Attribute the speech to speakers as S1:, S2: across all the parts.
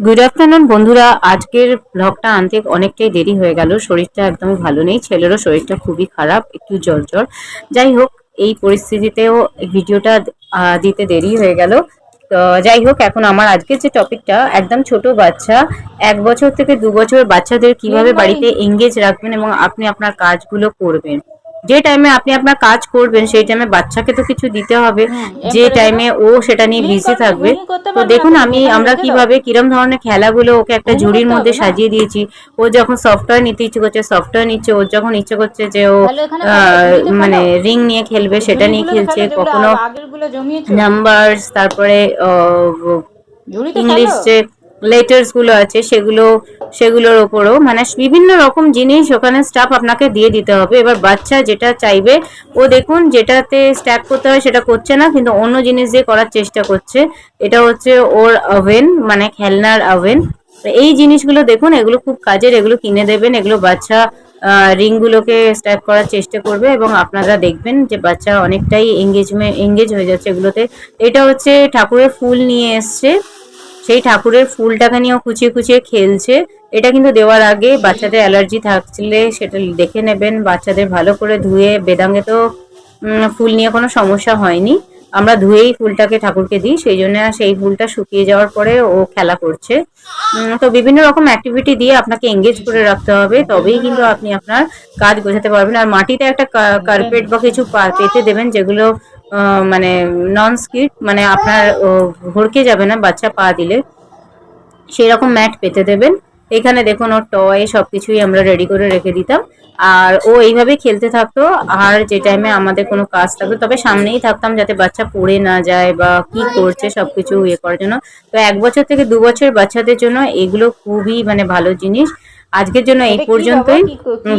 S1: Good afternoon বন্ধুরা। আজকের ব্লগটা আনতে অনেকটাই দেরি হয়ে গেল। শরীরটা একদমই ভালো নেই। ছেলেরও শরীরটা খুবই খারাপ একটু জ্বর জ্বর। যাই হোক এই পরিস্থিতিতেও ভিডিওটা দিতে দেরি হয়ে গেল। তো যাই হোক এখন আমার আজকের যে টপিকটা একদম ছোট বাচ্চা এক বছর থেকে দু বছর বাচ্চাদের কীভাবে বাড়িতে এঙ্গেজ রাখবেন এবং আপনি আপনার কাজগুলো করবেন। যে টাইমে আপনি আপনার কাজ করবেন সেই টাইমে বাচ্চাকে তো কিছু দিতে হবে। যে টাইমে ও সেটা নিয়ে বিজি থাকবে। তো দেখুন আমি আমরা কীভাবে কিরম ধরনের খেলাগুলো ওকে একটা ঝুড়ির মধ্যে সাজিয়ে দিয়েছি। ও যখন সফটওয়্যার নিতে ইচ্ছে করছে সফটওয়্যার নিচ্ছে ওর যখন ইচ্ছে করছে যে ও মানে রিং নিয়ে খেলবে সেটা নিয়ে খেলছে কখনো নাম্বারস তারপরে ইংলিশ যে লেটার্সগুলো আছে সেগুলো সেগুলোর ওপরও। মানে বিভিন্ন রকম জিনিস ওখানে স্টাফ আপনাকে দিয়ে দিতে হবে। এবার বাচ্চা যেটা চাইবে, ও দেখুন যেটাতে স্ট্যাক করতে হয় সেটা করছে না, কিন্তু অন্য জিনিস দিয়ে করার চেষ্টা করছে। এটা হচ্ছে ওর ওভেন মানে খেলনার ওভেন এই জিনিসগুলো দেখুন, এগুলো খুব কাজের, এগুলো কিনে দেবেন, এগুলো বাচ্চা রিংগুলোকে স্ট্যাক করার চেষ্টা করবে এবং আপনারা দেখবেন যে বাচ্চা অনেকটাই এঙ্গেজমেন্ট এঙ্গেজ হয়ে যাচ্ছে এগুলোতে। এটা হচ্ছে ঠাকুরের ফুল নিয়ে এসছে। সেই ঠাকুরের ফুলটাকে নিয়েও কুচিয়ে কুচিয়ে খেলছে। এটা কিন্তু দেওয়ার আগে বাচ্চাদের অ্যালার্জি থাকলে সেটা দেখে নেবেন। বাচ্চাদের ভালো করে ধুয়ে বেদাঙ্গে তো ফুল নিয়ে কোনো সমস্যা হয়নি। আমরা ধুয়েই ফুলটাকে ঠাকুরকে দিই, সেই জন্য সেই ফুলটা শুকিয়ে যাওয়ার পরে ও খেলা করছে। তো বিভিন্ন রকম অ্যাক্টিভিটি দিয়ে আপনাকে এঙ্গেজ করে রাখতে হবে। তবেই কিন্তু আপনি আপনার কাজ গোছাতে পারবেন। আর মাটিতে একটা কার্পেট বা কিছু পেতে দেবেন যেগুলো মানে নন স্কিট মানে আপনার ও, ভরকে যাবে না বাচ্চা পা দিলে। সেই রকম ম্যাট পেতে দেবেন। এখানে দেখুন ওর টয় সব কিছুই আমরা রেডি করে রেখে দিতাম। আর ও এইভাবেই খেলতে থাকতো আর যে টাইমে আমাদের কোনো কাজ থাকতো তবে সামনেই থাকতাম যাতে বাচ্চা পড়ে না যায় বা কি করছে সব কিছু ইয়ে করার জন্য। তো এক বছর থেকে দু বছর বাচ্চাদের জন্য এগুলো খুবই মানে ভালো জিনিস। আজকের জন্য এই পর্যন্তই।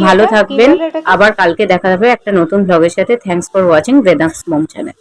S1: ভালো থাকবেন। আবার কালকে দেখা যাবে একটা নতুন ব্লগের সাথে। Thanks for watching Vedang's mom channel